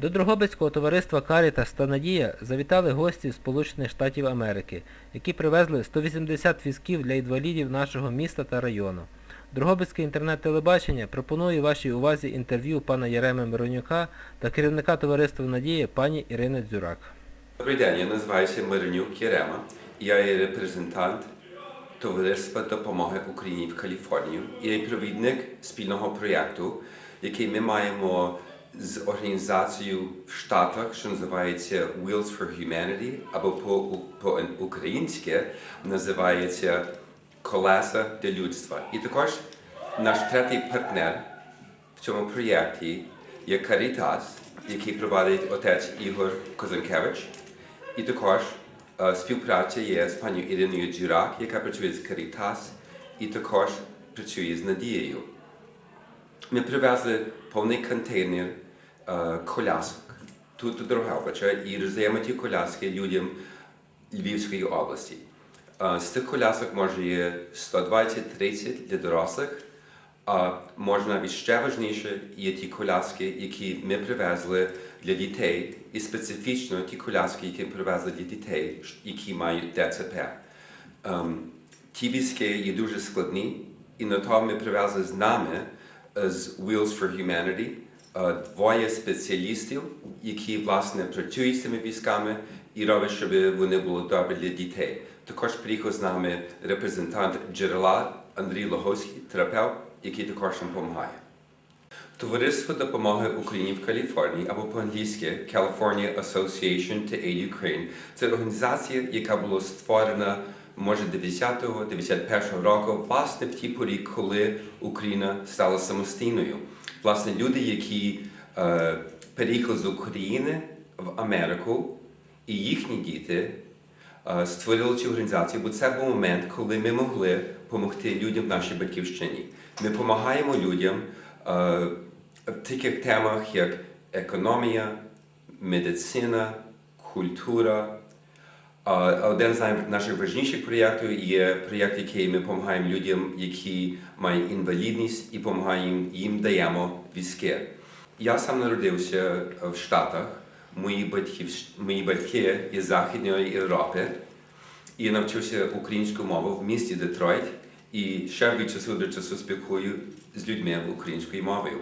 До Дрогобицького товариства Карітас та Надія завітали гості з Сполучених Штатів Америки, які привезли 180 візків для інвалідів нашого міста та району. Дрогобицьке інтернет-телебачення пропонує вашій увазі інтерв'ю пана Єреми Миронюка та керівника товариства Надія пані Ірини Дзюрак. Добрий день, я називаюся Миронюк Єрема. Я є репрезентант Товариства допомоги Україні в Каліфорнії. Я є провідник спільного проєкту, який ми маємо з організацією в Штатах, що називається Wheels for Humanity, або по- по-українськи називається Колеса для людства. І також наш третій партнер в цьому проєкті є Caritas, який провадить отець Ігор Козанкевич. І також е, співпраця є з пані Іриною Джурак, яка працює з Caritas, і також працює з Надією. Ми привезли повний контейнер е, колясок тут до Дрогобича і роздаємо ті коляски людям Львівської області. Е, З цих колясок може є 120-30 для дорослих, а може навіть ще важніше є ті коляски, які ми привезли для дітей, і специфічно ті коляски, які ми привезли для дітей, які мають ДЦП. Ем, ті візки є дуже складні, і на то ми привезли з нами е, з Wheels for Humanity е, двоє спеціалістів, які власне працюють з цими візками і роблять, щоб вони були добрі для дітей. Також приїхав з нами репрезентант джерела Андрій Логовський, терапевт, який також нам допомагає. Товариство допомоги Україні в Каліфорнії або по-англійськи California Association to Aid Ukraine – це організація, яка була створена може 90-91 року, власне в ті порі, коли Україна стала самостійною. Власне, люди, які е, переїхали з України в Америку, і їхні діти е, створили цю організацію, бо це був момент, коли ми могли допомогти людям в нашій батьківщині. Ми допомагаємо людям е, в таких темах, як економія, медицина, культура. Один з най- наших важливіших проєктів є проєкт, який ми допомагаємо людям, які мають інвалідність, і допомагаємо їм даємо візки. Я сам народився в Штатах. Мої батьки, мої батьки є з Західної Європи. І навчився українську мову в місті Детройт і ще від часу до часу спілкую з людьми українською мовою.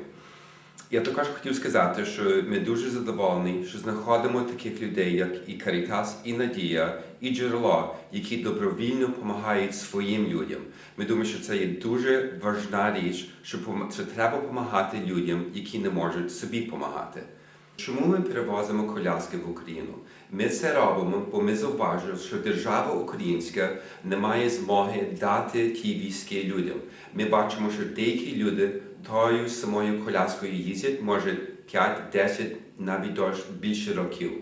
Я також хотів сказати, що ми дуже задоволені, що знаходимо таких людей, як і Карітас, і Надія, і джерело, які добровільно допомагають своїм людям. Ми думаємо, що це є дуже важна річ, що, треба допомагати людям, які не можуть собі допомагати. Чому ми перевозимо коляски в Україну? Ми це робимо, бо ми зауважили, що держава українська не має змоги дати ті військи людям. Ми бачимо, що деякі люди тою самою коляскою їздять, може 5-10, навіть більше років.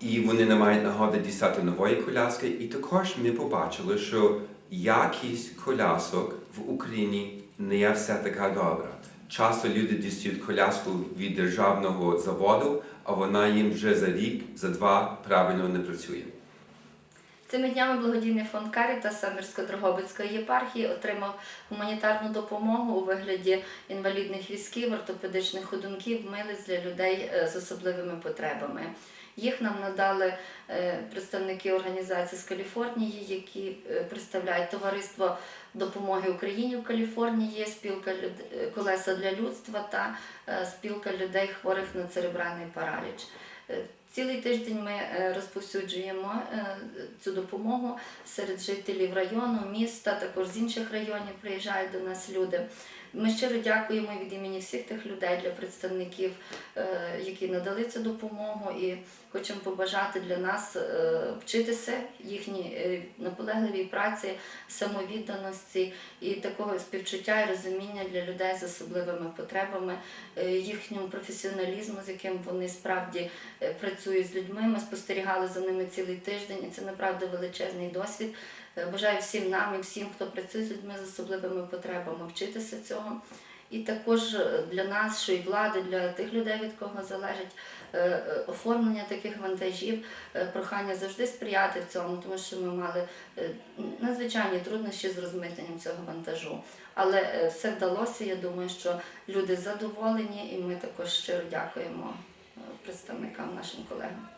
І вони не мають нагоди дістати нової коляски. І також ми побачили, що якість колясок в Україні не є все така добра. Часто люди дістають коляску від державного заводу, а вона їм вже за рік, за два правильно не працює. Цими днями благодійний фонд Карітас Самірсько-Дрогобицької єпархії отримав гуманітарну допомогу у вигляді інвалідних візків, ортопедичних ходунків, милиць для людей е, з особливими потребами. Їх нам надали е, представники організації з Каліфорнії, які е, представляють товариство допомоги Україні в Каліфорнії, спілка колеса для людства та спілка людей хворих на церебральний параліч. Цілий тиждень ми е, розповсюджуємо е, цю допомогу серед жителів району, міста, також з інших районів приїжджають до нас люди. Ми щиро дякуємо від імені всіх тих людей для представників, е, які надали цю допомогу, і хочемо побажати для нас е, вчитися їхній е, наполегливій праці, самовідданості і такого співчуття і розуміння для людей з особливими потребами, їхньому професіоналізму, з яким вони справді працюють з людьми. Ми спостерігали за ними цілий тиждень, і це направду величезний досвід. Е, Бажаю всім нам і всім, хто працює з людьми з особливими потребами, вчитися цього. І також е, для нас, що і влади, для тих людей, від кого залежить е, оформлення таких вантажів, прохання завжди сприяти в цьому, тому що ми мали надзвичайні труднощі з розмитненням цього вантажу. Але все вдалося. Я думаю, що люди задоволені, і ми також щиро дякуємо представникам нашим колегам.